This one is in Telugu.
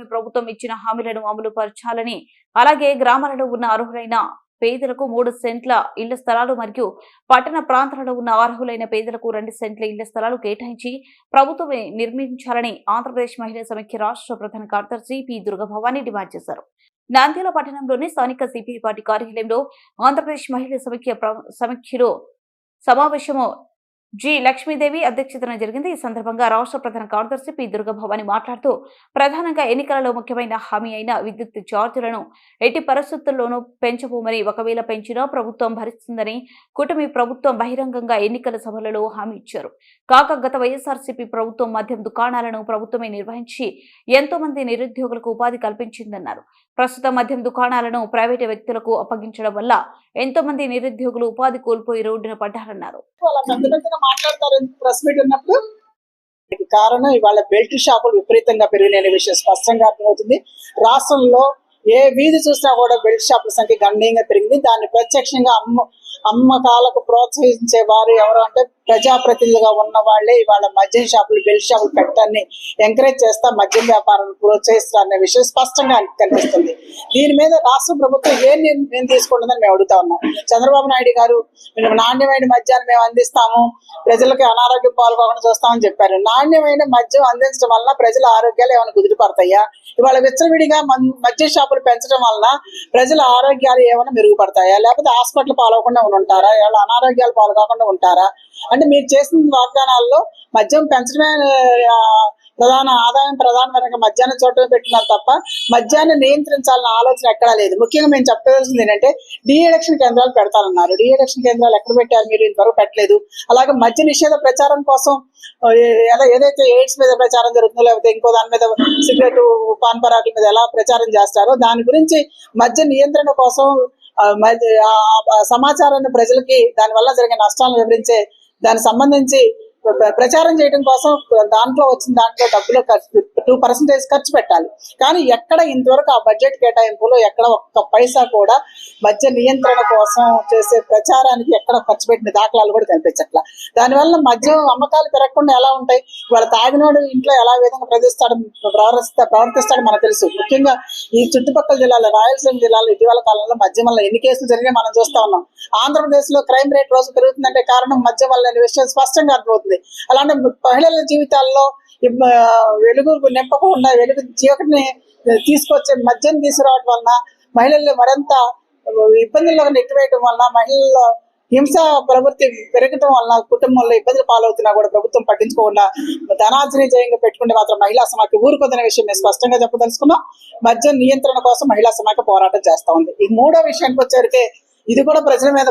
కూటమి ప్రభుత్వం ఇచ్చిన హామీలను అమలు పరచాలని అలాగే గ్రామాలలో ఉన్న అర్హులైన పేదలకు మూడు సెంట్ల ఇళ్ళ స్థలాలు మరియు పట్టణ ప్రాంతాలలో ఉన్న అర్హులైన పేదలకు రెండు సెంట్ల ఇళ్ళ స్థలాలు కేటాయించి ప్రభుత్వమే నిర్మించాలని ఆంధ్రప్రదేశ్ మహిళా సమైక్య రాష్ట్ర ప్రధాన కార్యదర్శి పి దుర్గభవాని డిమాండ్ చేశారు. నంద్యాల పట్టణంలోని స్థానిక సిపిఐ పార్టీ కార్యాలయంలో ఆంధ్రప్రదేశ్ మహిళా సమైక్య ప్ర- సమైక్యలో సమావేశము జి లక్ష్మీదేవి అధ్యక్షతన జరిగింది. ఈ సందర్భంగా రాష్ట్ర ప్రధాన కార్యదర్శి పి దుర్గభవాని మాట్లాడుతూ ప్రధానంగా ఎన్నికలలో ముఖ్యమైన హామీ అయిన విద్యుత్ ఛార్జీలను ఎట్టి పరిస్థితుల్లోనూ పెంచబోమని ఒకవేళ పెంచినా ప్రభుత్వం భరిస్తుందని కూటమి ప్రభుత్వం బహిరంగంగా ఎన్నికల సభలలో హామీ ఇచ్చారు. కాక గత వైఎస్ఆర్సీపీ ప్రభుత్వం మద్యం దుకాణాలను ప్రభుత్వమే నిర్వహించి ఎంతో మంది నిరుద్యోగులకు ఉపాధి కల్పించిందన్నారు. ప్రస్తుతం మద్యం దుకాణాలను ప్రైవేటు వ్యక్తులకు అప్పగించడం వల్ల ఎంతో మంది నిరుద్యోగులు ఉపాధి కోల్పోయి రోడ్డున పడ్డారన్నారు. మాట్లాడతారు ప్రెస్ మీట్ ఉన్నప్పుడు కారణం ఇవాళ బెల్ట్ షాపులు విపరీతంగా పెరిగిన విషయం స్పష్టంగా అర్థమవుతుంది. రాష్ట్రంలో ఏ వీధి చూసినా కూడా బెల్ట్ షాపుల సంఖ్య గణనీయంగా పెరిగింది. దాన్ని ప్రత్యక్షంగా అమ్మ అమ్మకాలకు ప్రోత్సహించే వారు ఎవరు అంటే ప్రజాప్రతినిధులుగా ఉన్న వాళ్ళే ఇవాళ మద్యం షాపులు బెల్ట్ షాపులు పెట్టాన్ని ఎంకరేజ్ చేస్తా మద్యం వ్యాపారాన్ని ప్రోత్సహిస్తా అనే విషయం స్పష్టంగా కనిపిస్తుంది. దీని మీద రాష్ట్ర ప్రభుత్వం ఏం నేను తీసుకుంటుందని మేము అడుగుతా ఉన్నాం. చంద్రబాబు నాయుడు గారు నాణ్యమైన మద్యాన్ని మేము అందిస్తాము ప్రజలకి అనారోగ్యం పాల్గొకుండా చూస్తామని చెప్పారు. నాణ్యమైన మద్యం అందించడం వలన ప్రజల ఆరోగ్యాలు ఏమైనా కుదిరిపడతాయా ఇవాళ విచ్చలవిడిగా మన్- మద్య షాపులు పెంచడం వలన ప్రజల ఆరోగ్యాలు ఏమైనా మెరుగుపడతాయా? లేకపోతే హాస్పిటల్ పాలవకుండా కాకుండా ఉంటారా? ఇవాళ అనారోగ్యాలు పాల్గొకుండా ఉంటారా? అంటే మీరు చేసిన వాగ్దానాల్లో మద్యం పెంచడమే ప్రధాన ఆదాయం ప్రధాన ప్రధానమైన మద్యాన్ని చోట పెట్టినారు తప్ప మద్యాన్ని నియంత్రించాలన్న ఆలోచన ఎక్కడా లేదు. ముఖ్యంగా మేము చెప్పవలసింది ఏంటంటే డీ కేంద్రాలు పెడతానన్నారు. డీ కేంద్రాలు ఎక్కడ పెట్టారు మీరు? ఇంతవరకు పెట్టలేదు. అలాగే మద్య నిషేధ ప్రచారం కోసం ఎలా ఏదైతే ఎయిడ్స్ మీద ప్రచారం జరుగుతుందో లేకపోతే ఇంకో దాని మీద సిగరెట్ పాన్ పరాకుల మీద ఎలా ప్రచారం చేస్తారో దాని గురించి మద్య నియంత్రణ కోసం సమాచారాన్ని ప్రజలకి దాని వల్ల జరిగే నష్టాలను వివరించే దానికి సంబంధించి ప్రచారం చేయడం కోసం దాంట్లో వచ్చిన దాంట్లో డబ్బులు ఖర్చు టూ పర్సెంటేజ్ ఖర్చు పెట్టాలి. కానీ ఎక్కడ ఇంతవరకు ఆ బడ్జెట్ కేటాయింపులో ఎక్కడ ఒక్క పైసా కూడా మధ్య నియంత్రణ కోసం చేసే ప్రచారానికి ఎక్కడ ఖర్చు పెట్టిన దాఖలాలు కూడా కనిపించట్లా. దానివల్ల మద్యం అమ్మకాలు పెరగకుండా ఎలా ఉంటాయి? వాళ్ళ తాగినోడు ఇంట్లో ఎలా విధంగా ప్రవర్తిస్తాడు ప్రవర్తిస్తా ప్రవర్తిస్తాడు మనకు తెలుసు. ముఖ్యంగా ఈ చుట్టుపక్కల జిల్లాలో రాయలసీమ జిల్లాలో ఇటీవల కాలంలో మద్యం వల్ల ఎన్ని కేసులు జరిగినా మనం చూస్తా ఉన్నాం. ఆంధ్రప్రదేశ్లో క్రైమ్ రేట్ రోజు పెరుగుతుందంటే కారణం మద్యం వల్ల విషయం స్పష్టంగా అర్థమవుతుంది. అలాంటి మహిళల జీవితాల్లో వెలుగు నింపకుండా వెలుగు చీకటిని తీసుకొచ్చే మద్యం తీసుకురావడం వలన మహిళల్ని మరింత ఇబ్బందుల్లో నెట్టివేయడం వలన మహిళల్లో హింస ప్రవృత్తి పెరగటం వలన కుటుంబంలో ఇబ్బందులు పాలవుతున్నా కూడా ప్రభుత్వం పట్టించుకోకుండా ధనార్జన జయంగా పెట్టుకుంటే మాత్రం మహిళా సమాఖ్య ఊరుకుందనే విషయం మేము స్పష్టంగా చెప్పదలుచుకున్నాం. మద్యం నియంత్రణ కోసం మహిళా సమాఖ్య పోరాటం చేస్తా ఉంది. ఈ మూడో విషయానికి వచ్చేసరికి ఇది కూడా ప్రజల మీద